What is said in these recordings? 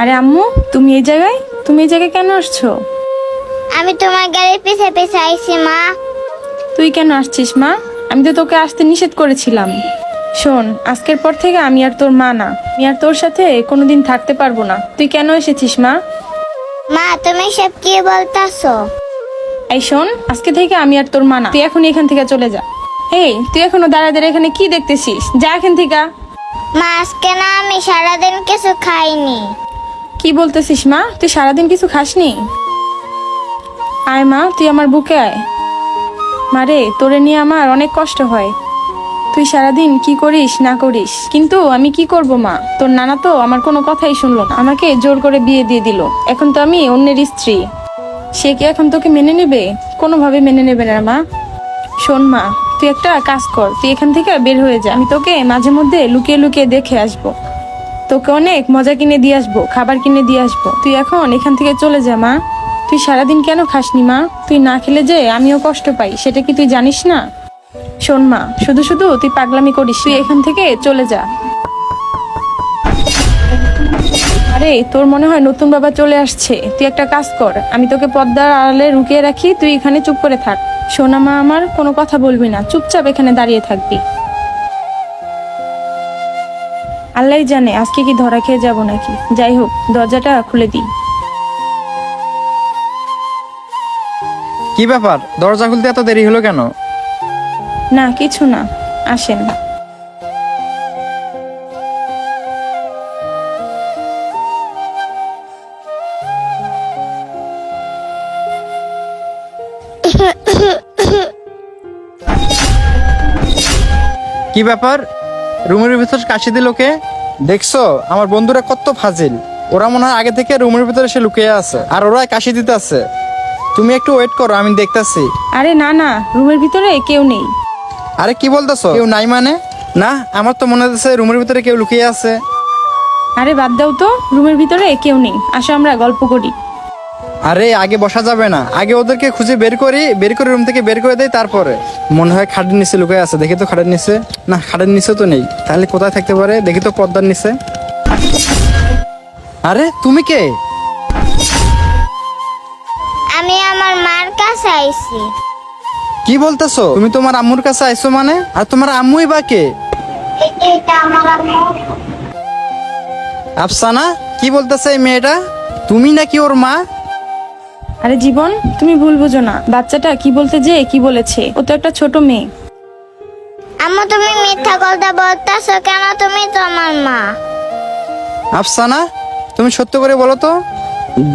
আরে আম্মু তুমি এই জায়গায়? তুমি এই জায়গায় কেন আসছো? আমি তোমার গাড়ির পিছে পিছে আইছি মা। তুই কেন আসছিস মা? আমি তো তোকে আসতে নিষেধ করেছিলাম। শোন আজকের পর থেকে আমি আর তোর মা না। আমি আর তোর সাথে কোনোদিন থাকতে পারব না। তুই কেন এসেছিস মা? মা তুমি সব কি বলতাছো? এই শোন আজকে থেকে আমি আর তোর মা না। তুই এখন এখান থেকে চলে যা। এই তুই এখনও দাঁড়া দাঁড়া এখানে কি দেখতেছিস? যা এখান থেকে। মা আজকে না আমি সারাদিন কিছু খাইনি। কি বলতেছিস মা? তুই সারাদিন কিছু খাসনি? আয় মা, তুই আমার বুকে আয়। মারে তোরে নিয়ে আমার অনেক কষ্ট হয়। তুই সারাদিন কি করিস, না করিস? কিন্তু আমি কি করব মা? তোর নানা তো আমার কোনো কথাই শুনলো না। আমাকে জোর করে বিয়ে দিয়ে দিল। এখন তো আমি অন্যের স্ত্রী। সে কি এখন তোকে মেনে নেবে? কোনোভাবে মেনে নেবে না মা। শোন মা, তুই একটা কাজ কর। তুই এখান থেকে বের হয়ে যা। আমি তোকে মাঝে মধ্যে লুকিয়ে লুকিয়ে দেখে আসব। তোকে অনেক মজা কিনে দিয়ে আসব, খাবার কিনে দিয়ে আসব। তুই এখন এখান থেকে চলে যা, মা। তুই সারাদিন কেন খাসনি, মা? তুই না খেলে যে আমিও কষ্ট পাই, সেটা কি তুই জানিস না? শোন, মা, শুধু শুধু তুই পাগলামি করিস, তুই এখান থেকে চলে যা। আরে, তোর মনে হয় নতুন বাবা চলে আসছে। তুই একটা কাজ কর, আমি তোকে পদ্মার আড়ালে রুকিয়ে রাখি, তুই এখানে চুপ করে থাক। সোনা মা আমার কোনো কথা বলবি না, চুপচাপ এখানে দাঁড়িয়ে থাকবি। আল্লাহ জানে আজকে কি ধরা খেয়ে যাব নাকি। যাই হোক দরজাটা খুলে দিই। কি ব্যাপার? দরজা খুলতে এত দেরি হলো কেন? না কিছু না আসেন। কি ব্যাপার? রুমের ভিতর কাশি দিল কে? দেখছ আমার বন্ধুরা কত ফাজিল। ওরা মনে হয় আগে থেকে রুমের ভিতরে এসে লুকিয়ে আছে আর ওরা কাশি দিতে আছে। তুমি একটু ওয়েট করো আমি দেখতাছি। আরে না না রুমের ভিতরে কেউ নেই। আরে কি বলতেছো? কেউ নাই মানে? না আমার তো মনে হচ্ছে রুমের ভিতরে কেউ লুকিয়ে আছে। আরে বাদ দাও তো রুমের ভিতরে কেউ নেই। আসো আমরা গল্প করি। আরে আগে বসা যাবে না। আগে ওদেরকে খুঁজে বের করি বের করে রুম থেকে বের করে দেয় তারপরে। মনে হয় খাটের নিচে লুকিয়ে আছে দেখি তো খাটের নিচে। না খাটের নিচে তো নেই। তাহলে কোথায় থাকতে পারে? দেখি তো পর্দার নিচে। আরে তুমি কে? আমি আমার মার কাছে আইছি। কি বলতেছো? তুমি তোমার আম্মুর কাছে আইছো মানে? আর তোমার আম্মুই বা কে? এটা আমার আম্মু। আফসানা কি বলতেছে এই মেয়েটা? তুমি নাকি ওর মা? আরে জীবন তুমি ভুল বুঝো না। বাচ্চাটা কি বলতে যে কি বলেছে? ও তো একটা ছোট মেয়ে। আম্মু তুমি মিথ্যা কথা বলতাছো কেন? তুমি তো আমার মা। আফসানা তুমি সত্য করে বলো তো।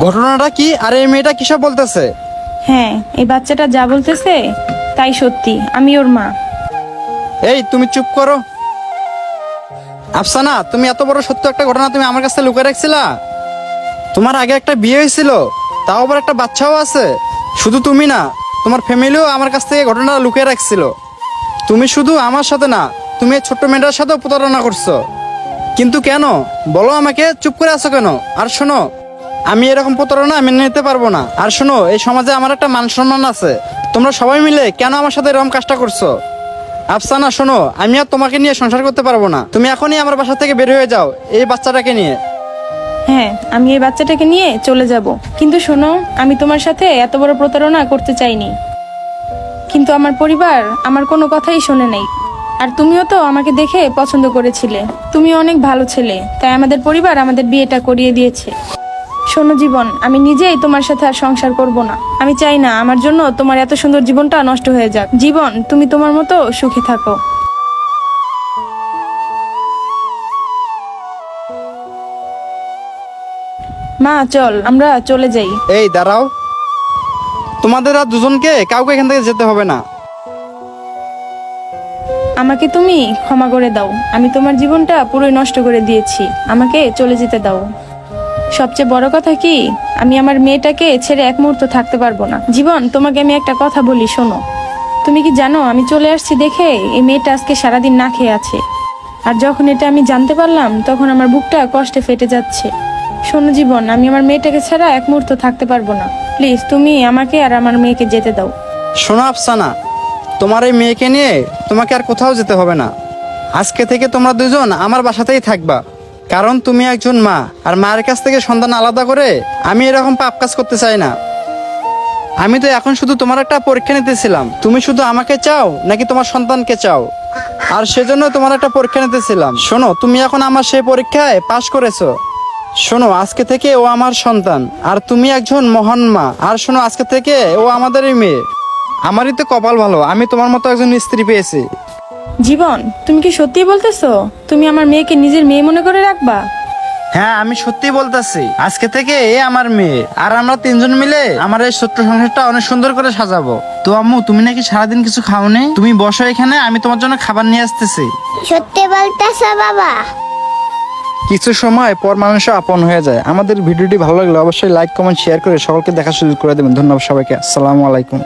ঘটনাটা কি আর এই মেয়েটা কিসব বলতেছে? হ্যাঁ এই বাচ্চাটা যা বলতেছে তাই সত্যি। আমি ওর মা। এই তুমি চুপ করো। আফসানা তুমি এত বড় সত্য একটা ঘটনা তুমি আমার কাছে লুকিয়ে রাখছিলা? তোমার আগে একটা বিয়ে হয়েছিল। তাও আবার একটা বাচ্চাও আছে। শুধু তুমি না, তোমার ফ্যামিলিও আমার কাছ থেকে ঘটনাটা লুকিয়ে রাখছিল। তুমি শুধু আমার সাথে না, তুমি এই ছোট্ট মেয়েটার সাথেও প্রতারণা করছ। কিন্তু কেন? বলো আমাকে, চুপ করে আছো কেন? আর শোনো, আমি এরকম প্রতারণা মেনে নিতে পারব না। আর শোনো, এই সমাজে আমার একটা মান সম্মান আছে। তোমরা সবাই মিলে কেন আমার সাথে এরকম কাজটা করছ? আফসানা, শোনো, আমি আর তোমাকে নিয়ে সংসার করতে পারব না। তুমি এখনই আমার বাসা থেকে বের হয়ে যাও, এই বাচ্চাটাকে নিয়ে। হ্যাঁ আমি এই বাচ্চাটাকে নিয়ে চলে যাব। কিন্তু শোনো, আমি তোমার সাথে এত বড় প্রতারণা করতে চাইনি। কিন্তু আমার পরিবার আমার কোনো কথাই শোনে নাই। আর তুমিও তো আমাকে দেখে পছন্দ করেছিলে। তুমি অনেক ভালো ছেলে, তাই আমাদের পরিবার আমাদের বিয়েটা করিয়ে দিয়েছে। শোনো জীবন, আমি নিজেই তোমার সাথে আর সংসার করব না। আমি চাই না আমার জন্য তোমার এত সুন্দর জীবনটা নষ্ট হয়ে যাক। জীবন, তুমি তোমার মতো সুখে থাকো। মা চল আমরা চলে যাই। এই দাঁড়াও। তোমাদের আর দুজনকে কাউকে এখান থেকে যেতে হবে না। আমাকে তুমি ক্ষমা করে দাও। আমি তোমার জীবনটা পুরোই নষ্ট করে দিয়েছি। আমাকে চলে যেতে দাও। সবচেয়ে বড় কথা কি? আমি আমার মেয়েটাকে ছেড়ে এক মুহূর্ত থাকতে পারব না। জীবন তোমাকে আমি একটা কথা বলি শোনো। তুমি কি জানো আমি চলে আসছি দেখে এই মেয়েটা আজকে সারাদিন না খেয়ে আছে। আর যখন এটা আমি জানতে পারলাম তখন আমার বুকটা কষ্টে ফেটে যাচ্ছে। শোনো জীবন আমি আমার মেয়েটাকে ছাড়া এক মুহূর্ত থাকতে পারব না। প্লিজ, তুমি আমাকে আর আমার মেয়েকে যেতে দাও। শোনো আফসানা, তোমার এই মেয়েকে নিয়ে তোমাকে আর কোথাও যেতে হবে না। আজকে থেকে তোমরা দুজন আমার বাসাতেই থাকবা। কারণ তুমি একজন মা, আর মায়ের কাছ থেকে সন্তান আলাদা করে আমি এরকম পাপ কাজ করতে চাই না। আমি তো এখন শুধু তোমার একটা পরীক্ষা নিতেছিলাম তুমি শুধু আমাকে চাও নাকি তোমার সন্তানকে চাও? আর সেজন্য তোমার একটা পরীক্ষা নিতেছিলাম শোনো, তুমি এখন আমার সেই পরীক্ষায় পাশ করেছ। শোনো আজকে থেকে ও আমার সন্তান আর তুমি একজন মহান মা। আর শোনো আজকে থেকে ও আমাদেরই মেয়ে। আমারই তো কপাল ভালো আমি তোমার মতো একজন স্ত্রী পেয়েছি। জীবন তুমি কি সত্যি বলতেছো? তুমি আমার মেয়েকে নিজের মেয়ে মনে করে রাখবা? হ্যাঁ আমি সত্যি বলতেছি আজকে থেকে এ আমার মেয়ে। আর আমরা তিনজন মিলে আমার এই ছোট্ট সংসারটা অনেক সুন্দর করে সাজাবো। তো আম্মু তুমি নাকি সারাদিন কিছু খাওনি? তুমি বসো এখানে আমি তোমার জন্য খাবার নিয়ে আসতেছি। সত্যি বলতেছ বাবা? কিছু সময় পর মানুষ আপন হয়ে যায়। আমাদের ভিডিওটি ভালো লাগলে অবশ্যই লাইক কমেন্ট শেয়ার করে সকলকে দেখা সুযোগ করে দেবেন। ধন্যবাদ সবাইকে। আসসালামু আলাইকুম।